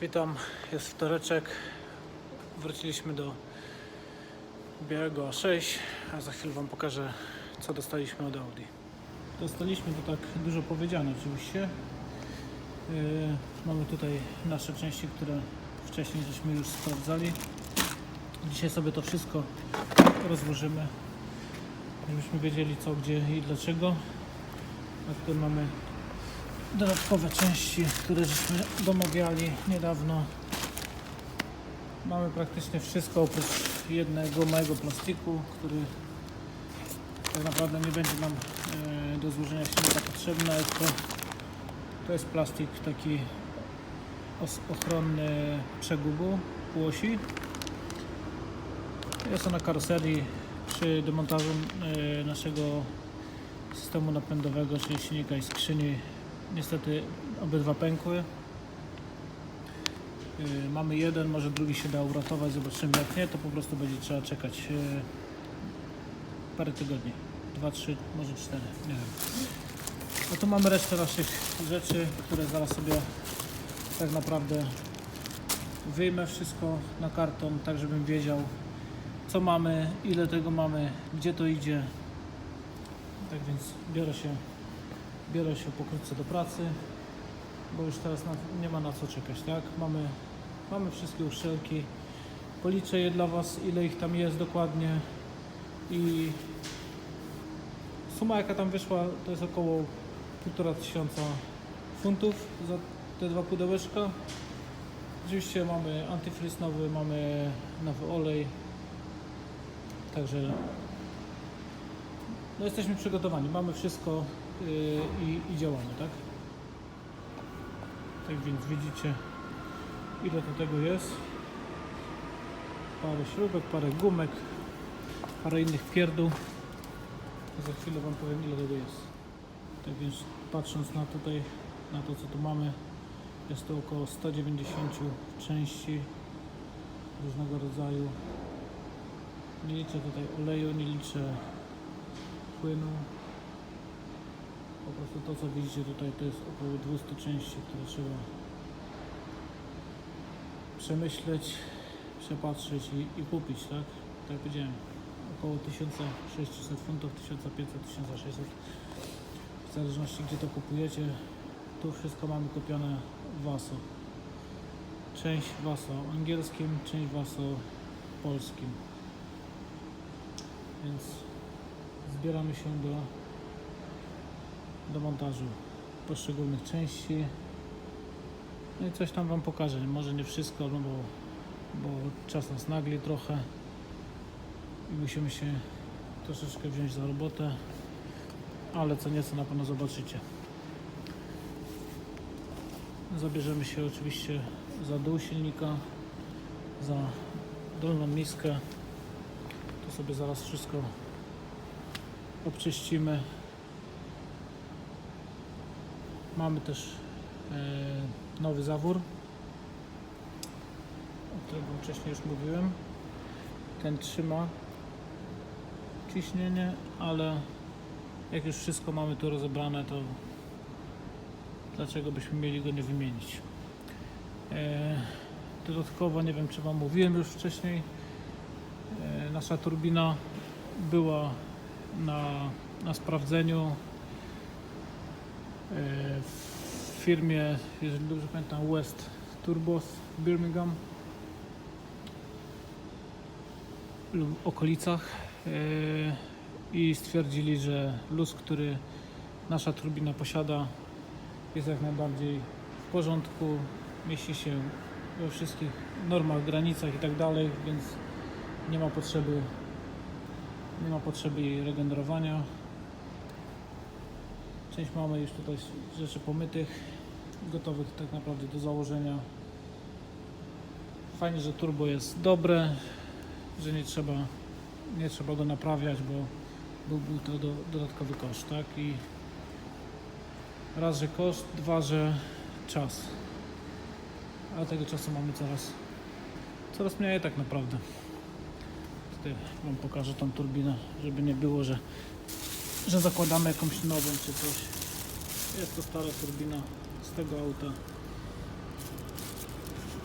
Witam, jest wtoreczek. Wróciliśmy do białego A6, a za chwilę Wam pokażę, co dostaliśmy od Audi. Dostaliśmy to tak dużo powiedziane oczywiście. Yy, mamy tutaj nasze części, które wcześniej żeśmy już sprawdzali. Dzisiaj sobie to wszystko rozłożymy, żebyśmy wiedzieli co, gdzie i dlaczego. A tutaj mamy dodatkowe części, które żeśmy domawiali niedawno. Mamy praktycznie wszystko oprócz jednego małego plastiku, który tak naprawdę nie będzie nam e, do złożenia silnika potrzebny. Jest to, to jest plastik taki ochronny przegubu półosi. Jest on na karoserii przy demontażu e, naszego systemu napędowego, czyli silnika i skrzyni. Niestety obydwa pękły. Yy, mamy jeden, może drugi się da uratować, zobaczymy jak nie, to po prostu będzie trzeba czekać yy, parę tygodni. Dwa, trzy, może cztery, nie wiem. No tu mamy resztę naszych rzeczy, które zaraz sobie tak naprawdę wyjmę wszystko na karton, tak żebym wiedział co mamy, ile tego mamy, gdzie to idzie. Tak więc biorę się, biorę się pokrótce do pracy, bo już teraz nie ma na co czekać, tak? Mamy, mamy wszystkie uszczelki. Policzę je dla Was, ile ich tam jest dokładnie i suma jaka tam wyszła to jest około 1,5 tysiąca funtów za te dwa pudełeczka. Oczywiście mamy antyfryz nowy, mamy nowy olej, także no jesteśmy przygotowani, mamy wszystko i, i działamy, tak? Tak więc widzicie ile to tego jest. Parę śrubek, parę gumek, parę innych pierdół. Za chwilę Wam powiem ile tego jest. Tak więc patrząc na tutaj, na to co tu mamy, jest to około 190 części różnego rodzaju. Nie liczę tutaj oleju, nie liczę płynu. Po prostu to co widzicie tutaj to jest około 200 części, które trzeba przemyśleć, przepatrzeć i, i kupić, tak? Tak jak powiedziałem, około 1600 funtów, 1500, 1600 w zależności gdzie to kupujecie. Tu wszystko mamy kupione w. Część Waso angielskim, część Waso polskim. Więc zbieramy się do, do montażu poszczególnych części. No i coś tam Wam pokażę. Może nie wszystko, no bo, bo czas nas nagli trochę i musimy się troszeczkę wziąć za robotę, ale co nieco na pewno zobaczycie. Zabierzemy się oczywiście za dół silnika, za dolną miskę. To sobie zaraz wszystko obczyścimy. Mamy też e, nowy zawór, o którym wcześniej już mówiłem. Ten trzyma ciśnienie, ale jak już wszystko mamy tu rozebrane, to dlaczego byśmy mieli go nie wymienić? E, dodatkowo, nie wiem czy Wam mówiłem już wcześniej, e, nasza turbina była na, na sprawdzeniu w firmie, jeżeli dobrze pamiętam, West Turbos Birmingham lub okolicach e, i stwierdzili, że luz, który nasza turbina posiada jest jak najbardziej w porządku, mieści się we wszystkich normach, granicach i tak dalej, więc nie ma potrzeby nie ma potrzeby jej regenerowania. Część mamy już tutaj rzeczy pomytych, gotowych tak naprawdę do założenia. Fajnie, że turbo jest dobre, że nie trzeba, nie trzeba go naprawiać, bo byłby to do, dodatkowy koszt, tak? I raz, że koszt, dwa, że czas. A tego czasu mamy coraz, coraz mniej tak naprawdę. Tutaj Wam pokażę tą turbinę, żeby nie było, że, że zakładamy jakąś nową czy coś. Jest to stara turbina z tego auta.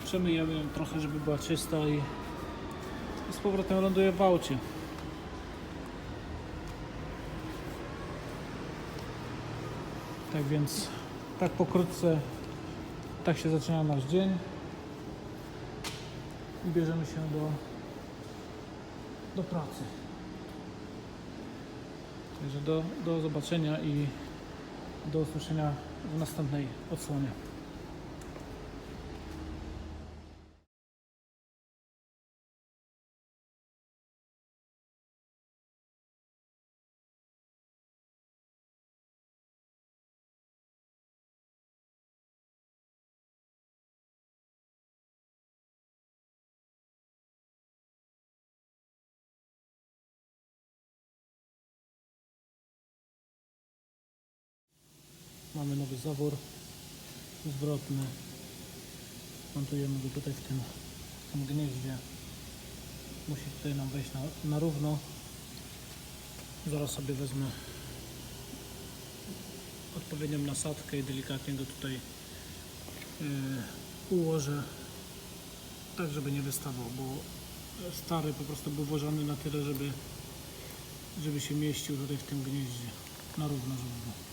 przemyjemy ją trochę, żeby była czysta i, z powrotem ląduje w aucie. Tak więc, tak pokrótce, tak się zaczyna nasz dzień i bierzemy się do, do pracy. Także do, do zobaczenia i do usłyszenia w następnej odsłonie. Mamy nowy zawór zwrotny. Montujemy go tutaj w tym, w tym gnieździe. Musi tutaj nam wejść na, na równo. Zaraz sobie wezmę odpowiednią nasadkę i delikatnie go tutaj yy, ułożę tak, żeby nie wystawał, bo stary po prostu był włożony na tyle, żeby, żeby się mieścił tutaj w tym gnieździe. Na równo, żeby był.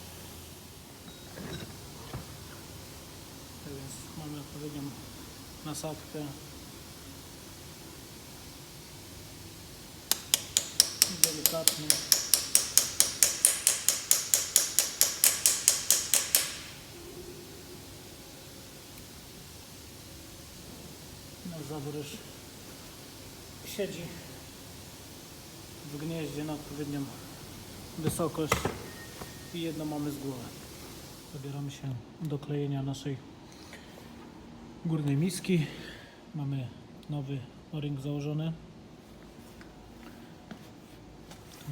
Tak więc mamy odpowiednią nasadkę. Delikatnie. Zawór już siedzi w gnieździe na odpowiednią wysokość i jedno mamy z głowy. Zabieramy się do klejenia naszej górnej miski. Mamy nowy o-ring założony.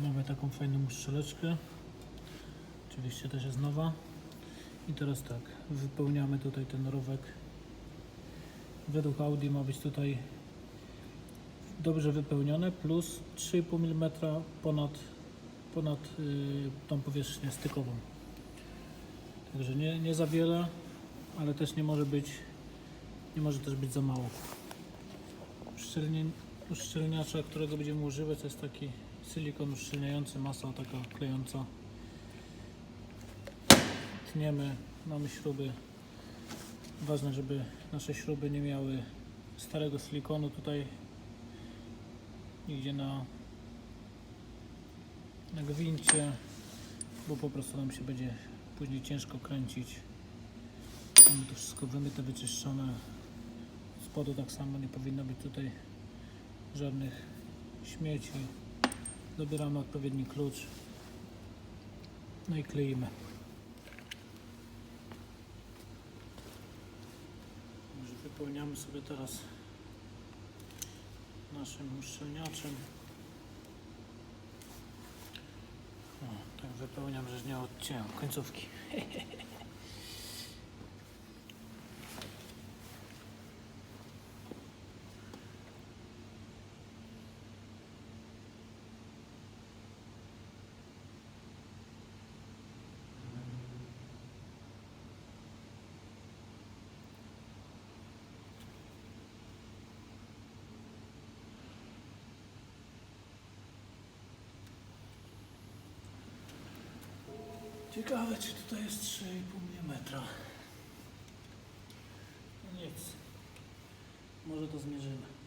Mamy taką fajną strzeleczkę. Oczywiście też jest nowa. I teraz tak, wypełniamy tutaj ten rowek. Według Audi ma być tutaj dobrze wypełnione plus 3,5 mm ponad, ponad yy, tą powierzchnię stykową. Także nie, nie za wiele, ale też nie może być, nie może też być za mało. Uszczelniacza, którego będziemy używać, to jest taki silikon uszczelniający, masa taka klejąca. Tniemy, mamy śruby. Ważne, żeby nasze śruby nie miały starego silikonu tutaj nigdzie na, na gwincie, bo po prostu nam się będzie później ciężko kręcić. Mamy to wszystko wymyte, wyczyszczone. Spodu tak samo nie powinno być tutaj żadnych śmieci. Dobieramy odpowiedni klucz. No i kleimy. Wypełniamy sobie teraz naszym uszczelniaczem. Tak wypełniam, że nie odcięłam końcówki. Ciekawe, czy tutaj jest 3,5 mm. No nic. Może to zmierzymy.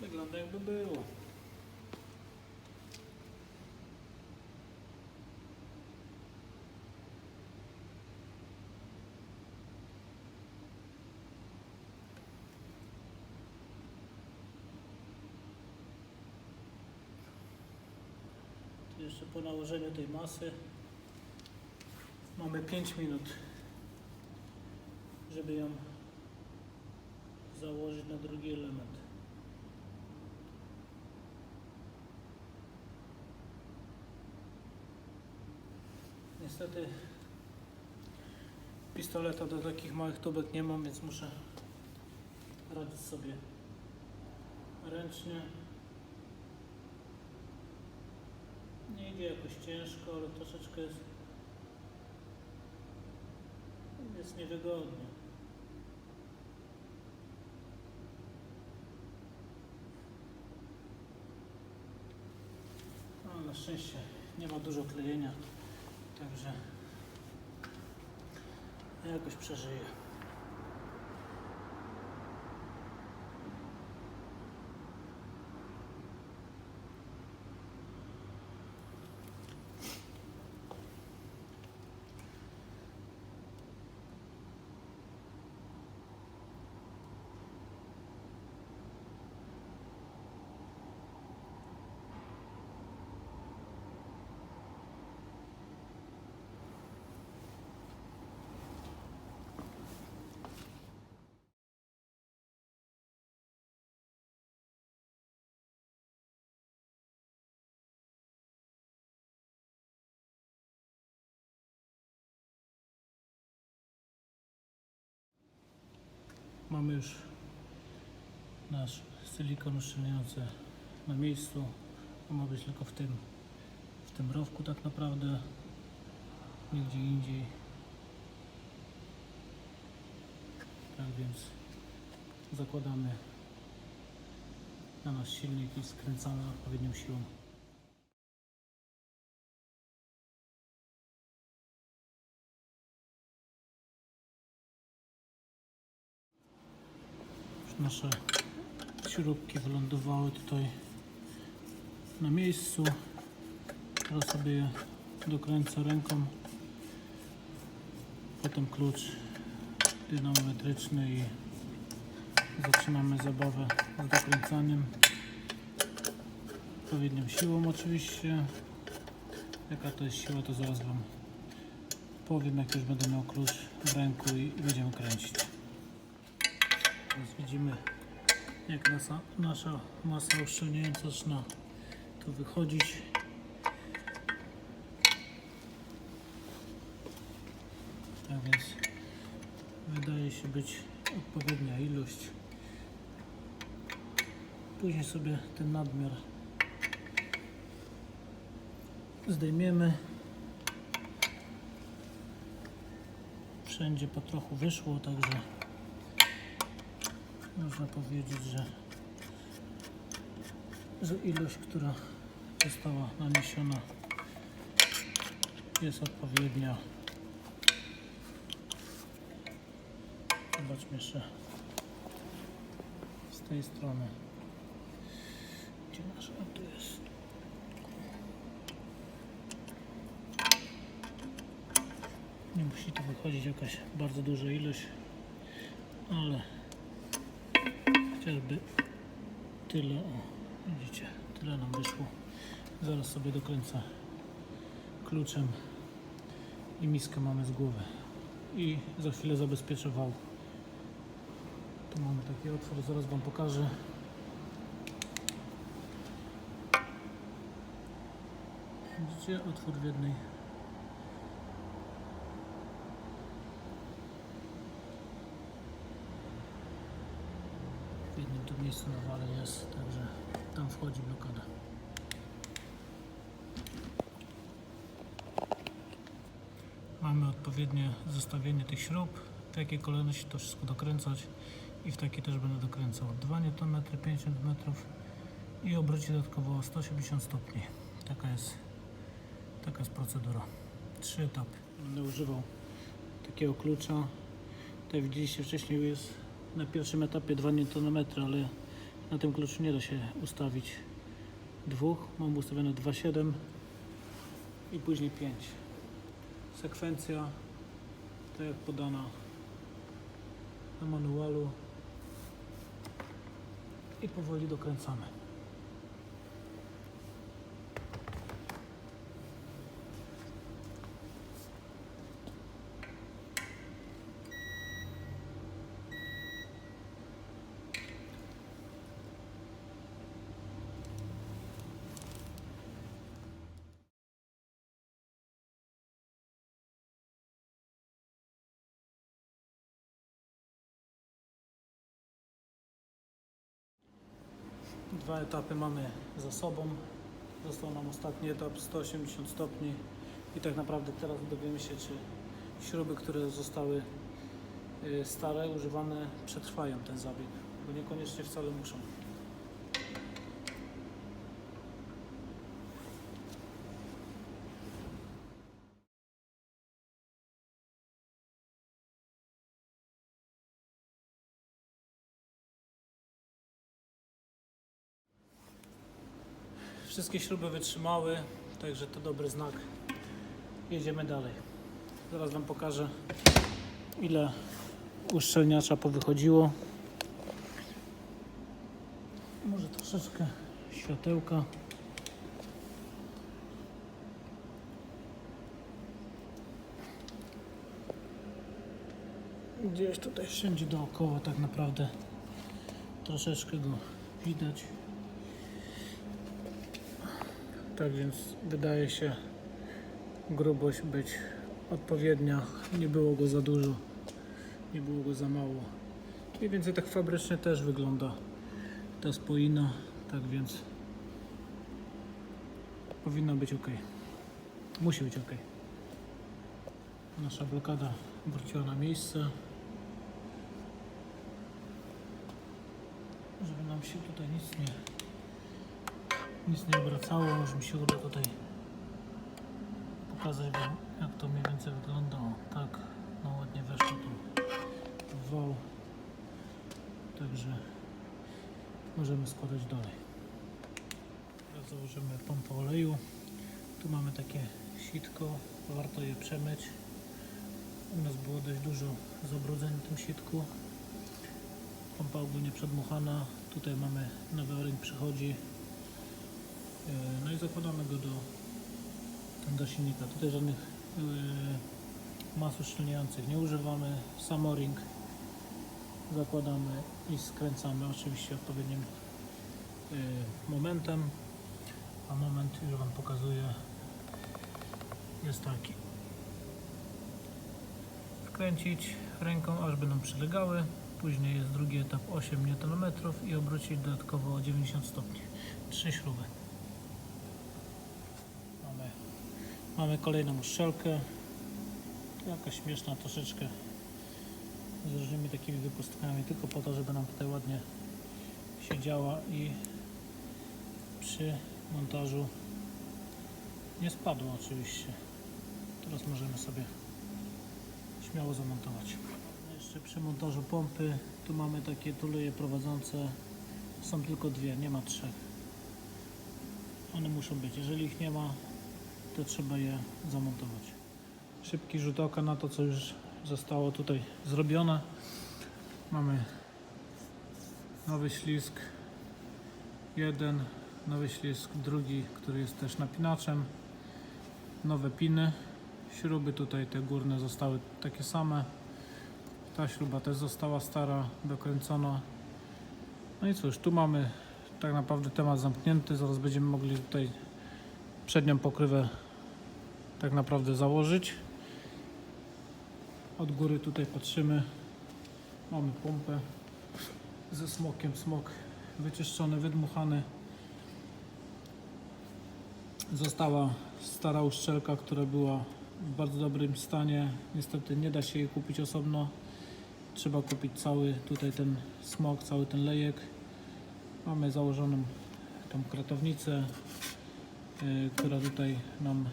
Wygląda jakby było. Jeszcze po nałożeniu tej masy mamy 5 minut, żeby ją założyć na drugi element. Niestety pistoleta do takich małych tubek nie mam, więc muszę radzić sobie ręcznie. Nie idzie jakoś ciężko, ale troszeczkę jest, jest niewygodnie. No, na szczęście nie ma dużo klejenia, także jakoś przeżyję. Mamy już nasz silikon uszczelniający na miejscu. On ma być tylko w tym, w tym rowku tak naprawdę. Nigdzie indziej. Tak więc zakładamy na nasz silnik i skręcamy odpowiednią siłą. Nasze śrubki wylądowały tutaj na miejscu. Teraz sobie je dokręcę ręką. Potem klucz dynamometryczny i zaczynamy zabawę z dokręcaniem. Odpowiednią siłą oczywiście. Jaka to jest siła to zaraz Wam powiem jak już będę miał klucz w ręku i będziemy kręcić. Więc widzimy jak nasza, nasza masa uszczelniająca zaczyna tu wychodzić. Tak więc wydaje się być odpowiednia ilość. Później sobie ten nadmiar zdejmiemy. Wszędzie po trochu wyszło, także można powiedzieć, że, że ilość, która została naniesiona jest odpowiednia. Zobaczmy jeszcze z tej strony. Gdzie nasz? O, tu jest. Nie musi tu wychodzić jakaś bardzo duża ilość, ale tyle, o, widzicie, tyle nam wyszło. Zaraz sobie dokręcę kluczem i miskę mamy z głowy. I za chwilę zabezpieczę wał. Tu mamy taki otwór, zaraz Wam pokażę. Widzicie, otwór w jednej w jednym tu miejscu jest, także tam wchodzi blokada. Mamy odpowiednie zestawienie tych śrub, w jakiej kolejności to wszystko dokręcać i w takiej też będę dokręcał 2 Nm, 50 m i obrócić dodatkowo o 180 stopni. Taka jest, taka jest procedura. Trzy etapy. Będę używał takiego klucza. Tutaj widzieliście wcześniej jest na pierwszym etapie 2 Nm, ale na tym kluczu nie da się ustawić dwóch. Mam ustawione 2,7 i później 5. Sekwencja tak jak podana na manualu i powoli dokręcamy. Dwa etapy mamy za sobą. Został nam ostatni etap 180 stopni i tak naprawdę teraz dowiemy się, czy śruby, które zostały y, stare, używane, przetrwają ten zabieg, bo niekoniecznie wcale muszą. Wszystkie śruby wytrzymały, także to dobry znak. Jedziemy dalej. Zaraz Wam pokażę, ile uszczelniacza powychodziło. Może troszeczkę światełka. Gdzieś tutaj wszędzie dookoła tak naprawdę troszeczkę go widać. Tak więc wydaje się grubość być odpowiednia. Nie było go za dużo, nie było go za mało. Mniej więcej tak fabrycznie też wygląda ta spoina, tak więc powinno być ok. Musi być ok. Nasza blokada wróciła na miejsce. Żeby nam się tutaj nic nie nic nie obracało, może mi się uda tutaj pokazać wam jak to mniej więcej wyglądało. Tak, no ładnie weszło tu w wał. Także możemy składać dalej. Teraz założymy pompę oleju. Tu mamy takie sitko, warto je przemyć. U nas było dość dużo zabrudzeń w tym sitku. Pompa ogólnie przedmuchana. Tutaj mamy nowy oryng przychodzi. E, No i zakładamy go do, do silnika. Tutaj żadnych e, mas uszczelniających nie używamy. Sam o-ring zakładamy i skręcamy oczywiście odpowiednim e, momentem. A moment już Wam pokazuję jest taki. Wkręcić ręką aż będą przylegały. Później jest drugi etap 8 Nm i obrócić dodatkowo o 90 stopni. Trzy śruby. Mamy, mamy kolejną uszczelkę. Jakaś śmieszna troszeczkę z różnymi takimi wypustkami, tylko po to, żeby nam tutaj ładnie siedziała i przy montażu nie spadła oczywiście. Teraz możemy sobie śmiało zamontować. Jeszcze przy montażu pompy tu mamy takie tuleje prowadzące. Są tylko dwie, nie ma trzech. One muszą być. Jeżeli ich nie ma, to trzeba je zamontować. Szybki rzut oka na to, co już zostało tutaj zrobione. Mamy nowy ślisk, jeden, nowy ślisk, drugi, który jest też napinaczem, nowe piny, śruby tutaj te górne zostały takie same, ta śruba też została stara, dokręcona. No i cóż, tu mamy tak naprawdę temat zamknięty, zaraz będziemy mogli tutaj przednią pokrywę tak naprawdę założyć. Od góry tutaj patrzymy, mamy pompę ze smokiem, smok wyczyszczony, wydmuchany. Została stara uszczelka, która była w bardzo dobrym stanie. Niestety nie da się jej kupić osobno. Trzeba kupić cały tutaj ten smok, cały ten lejek. Mamy założoną tą kratownicę, która tutaj nam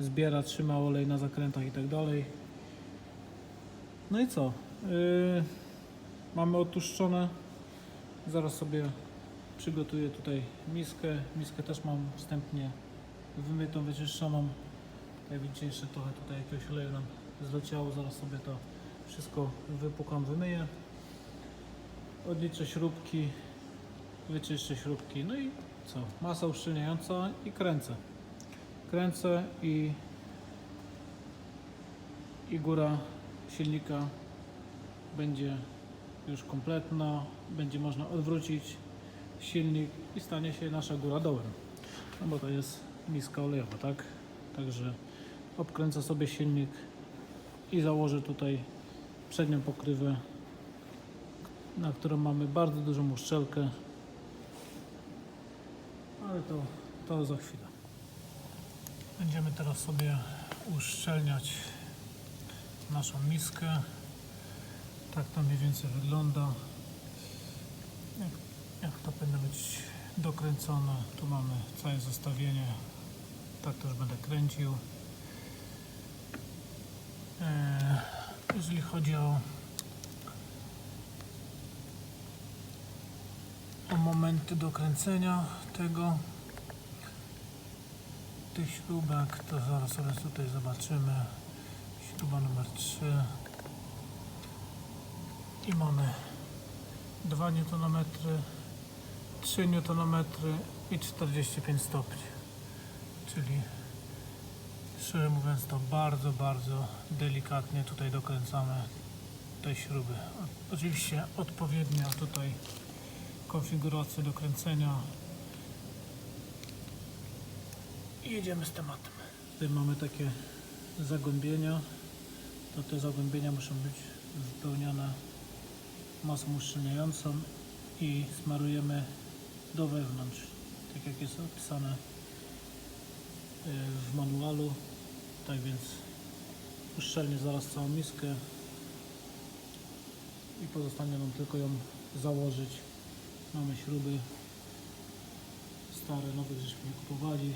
zbiera, trzyma olej na zakrętach i tak dalej. No i co? Yy, mamy otuszczone. Zaraz sobie przygotuję tutaj miskę. Miskę też mam wstępnie wymytą, wyczyszczoną. Jak widzicie jeszcze trochę tutaj jakiegoś oleju nam zleciało. Zaraz sobie to wszystko wypukam, wymyję. Odliczę śrubki, wyczyszczę śrubki. No i co? Masa uszczelniająca i kręcę. Kręcę i, i góra silnika będzie już kompletna, będzie można odwrócić silnik i stanie się nasza góra dołem. No bo to jest miska olejowa, tak? Także obkręcę sobie silnik i założę tutaj przednią pokrywę, na którą mamy bardzo dużą uszczelkę. Ale to, to za chwilę. Będziemy teraz sobie uszczelniać naszą miskę. Tak to mniej więcej wygląda. Jak, jak to powinno być dokręcone. Tu mamy całe zestawienie. Tak też będę kręcił. Eee, jeżeli chodzi o momenty do kręcenia tego tych śrubek, to zaraz sobie tutaj zobaczymy. Śruba numer 3 i mamy 2 Nm, 3 Nm i 45 stopni. Czyli szczerze mówiąc to bardzo, bardzo delikatnie tutaj dokręcamy te śruby. Oczywiście odpowiednia tutaj konfiguracja do kręcenia i jedziemy z tematem. Tutaj mamy takie zagłębienia. To te zagłębienia muszą być wypełnione masą uszczelniającą i smarujemy do wewnątrz, tak jak jest opisane y, w manualu. Tak więc uszczelnię zaraz całą miskę i pozostanie nam tylko ją założyć. Mamy śruby stare, nowych żeśmy nie kupowali. Yy,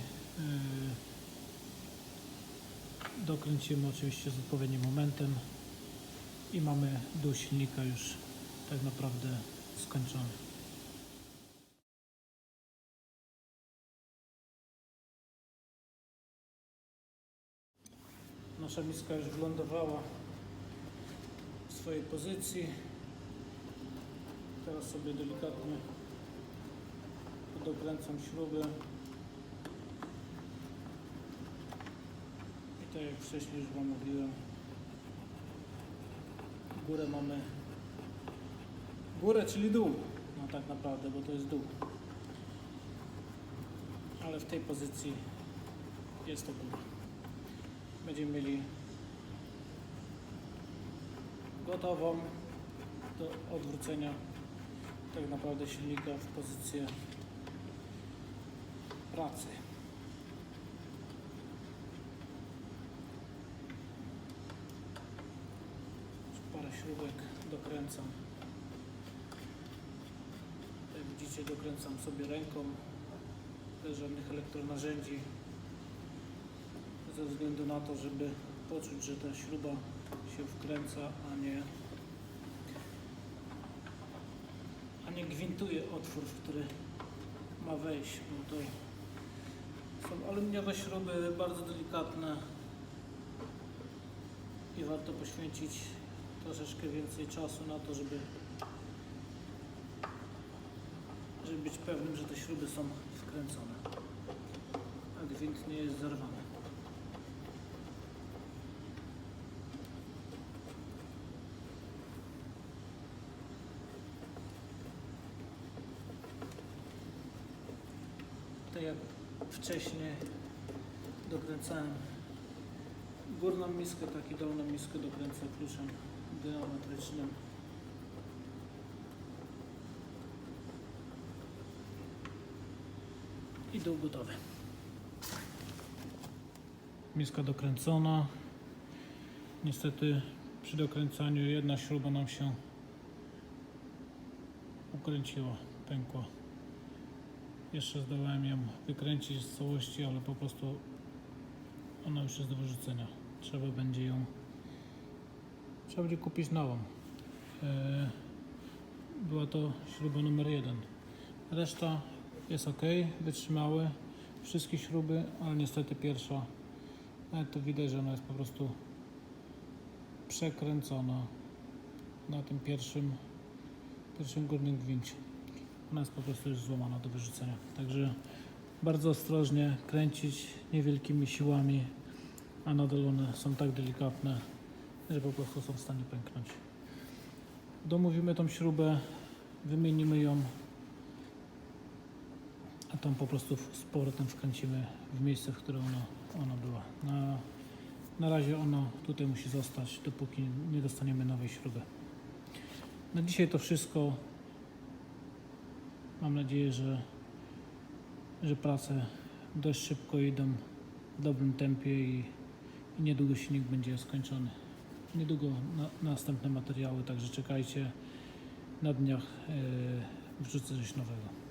Dokręcimy oczywiście z odpowiednim momentem i mamy dół silnika już tak naprawdę skończony. Nasza miska już wylądowała w swojej pozycji. Teraz sobie delikatnie dokręcam śrubę. I tak jak wcześniej już Wam mówiłem, górę mamy górę, czyli dół. No tak naprawdę, bo to jest dół. Ale w tej pozycji jest to góra. Będziemy mieli gotową do odwrócenia tak naprawdę silnika w pozycję pracy. Parę śrubek dokręcam. Jak widzicie dokręcam sobie ręką bez żadnych elektronarzędzi ze względu na to, żeby poczuć, że ta śruba się wkręca, a nie a nie gwintuje otwór, w który ma wejść, bo to są aluminiowe śruby, bardzo delikatne i warto poświęcić troszeczkę więcej czasu na to, żeby żeby być pewnym, że te śruby są wkręcone, a gwint nie jest zerwany. tak jak wcześniej dokręcałem górną miskę, tak i dolną miskę dokręcę kluczem geometrycznym. I dół gotowy. Miska dokręcona. Niestety przy dokręcaniu jedna śruba nam się ukręciła, pękła. Jeszcze zdołałem ją wykręcić z całości, ale po prostu ona już jest do wyrzucenia. Trzeba będzie ją. Trzeba będzie kupić nową. E, Była to śruba numer jeden. Reszta jest ok, wytrzymały wszystkie śruby, ale niestety pierwsza, to widać, że ona jest po prostu przekręcona na tym pierwszym, pierwszym górnym gwincie. Ona jest po prostu już złamana do wyrzucenia. Także bardzo ostrożnie kręcić niewielkimi siłami, a nadal one są tak delikatne, że po prostu są w stanie pęknąć. Domówimy tą śrubę, wymienimy ją, a tą po prostu z powrotem wkręcimy w miejsce, w które ona, ona była. Na, na razie ona tutaj musi zostać, dopóki nie dostaniemy nowej śruby. Na dzisiaj to wszystko. Mam nadzieję, że że prace dość szybko idą w dobrym tempie i, i niedługo silnik będzie skończony. Niedługo na, następne materiały, także czekajcie. Na dniach yy, wrzucę coś nowego.